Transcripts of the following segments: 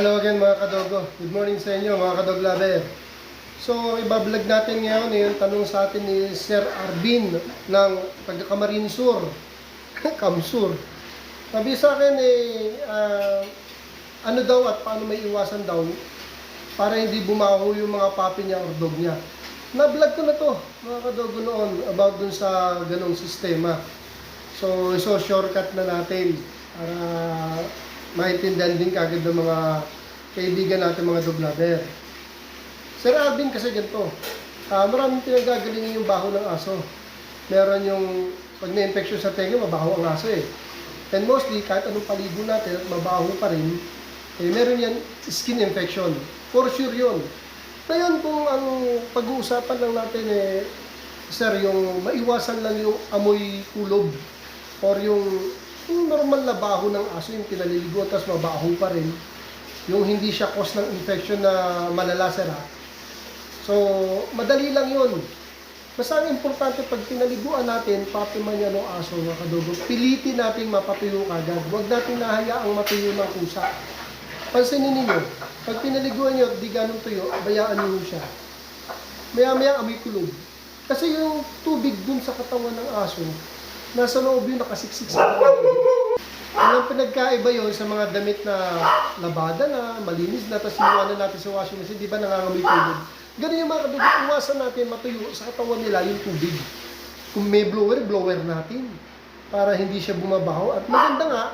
mga kadogo. Good morning sa inyo mga kadog lover. So, ibablog natin ngayon eh, yung tanong sa atin ni Sir Arvin ng taga Camarines Sur. Kamsur. Sabi sa akin eh, ah, ano daw at paano may iwasan daw para hindi bumaho yung mga papi niya or dog niya. Na-vlog ko na to, mga kadogo noon, about dun sa ganong sistema. So, so shortcut na natin para maintindihan din kagad ng mga kaibigan natin mga dog lover. Sir Alvin kasi ganito, ah maraming pinagagalingin yung baho ng aso. Meron yung, pag na-infection sa tenga, mabaho ang aso eh. And mostly, kahit anong paligo natin at mabaho pa rin, eh, meron yan skin infection. For sure yun. Ngayon, kung ang pag-uusapan lang natin eh, sir, yung maiwasan lang yung amoy kulob or yung, yung normal na baho ng aso, yung pinaliligo tapos mabaho pa rin, yung hindi siya cause ng infection na malala sir ha. So, madali lang yun. Basta ang importante pag pinaliguan natin, papi man yan o aso, mga kadugo, pilitin natin mapatuyo kagad. Huwag natin nahayaang matuyo ng kusa. Pansinin ninyo, pag pinaliguan nyo di ganun tuyo, bayaan nyo siya. Maya-maya amoy kulog. Kasi yung tubig dun sa katawan ng aso, nasa loob yun nakasiksik sa katawan. Ang pinagkaiba yun sa mga damit na labada na, malinis na, tapos inuwanan natin sa washing machine, di ba nangangamoy tubig? Ganun yung mga kadugo, iwasan natin matuyo sa katawan nila yung tubig. Kung may blower, blower natin. Para hindi siya bumabaho. At maganda nga,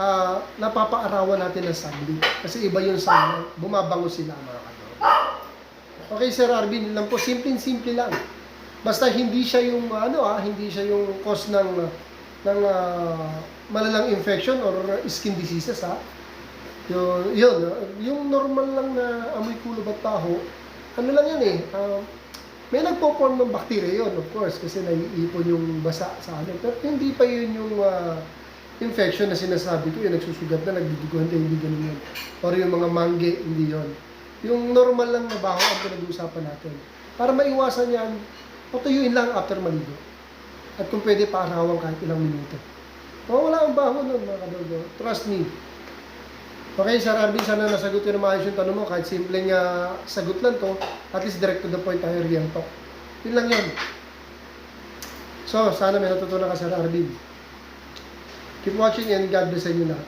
ah, napapaarawan natin ng sunlight. Kasi iba yung sunlight. Bumabango sila mga kadugo. Okay, Sir Arvin, lang po. Simple-simple lang. Basta hindi siya yung, ano ah, hindi siya yung cause ng, ng ah, malalang infection or skin diseases ha. Yun, yun, yung normal lang na amoy kulo at taho, ano lang yan eh, ah, may nagpo-form ng bacteria yun, of course, kasi naiipon yung basa sa amin. Pero hindi pa yun yung ah, infection na sinasabi ko, yung nagsusugat na, nagduduguan na, hindi ganun yun. Or yung mga mangge, hindi yun. Yung normal lang na baho ang pinag-uusapan natin. Para maiwasan yan, patuyuin lang after maligo. At kung pwede, paarawan kahit ilang minuto. Mawala ang baho nun, mga kadogo. Trust me. Okay, Sir Arvin, sana nasagot ko na maayos yung tanong mo. Kahit simpleng uh, sagot lang to, at least direct to the point tayo real talk. Yun lang yun. So, sana may natutunan ka, Sir Arvin. Keep watching and God bless inyo lahat.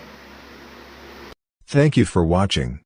Thank you for watching.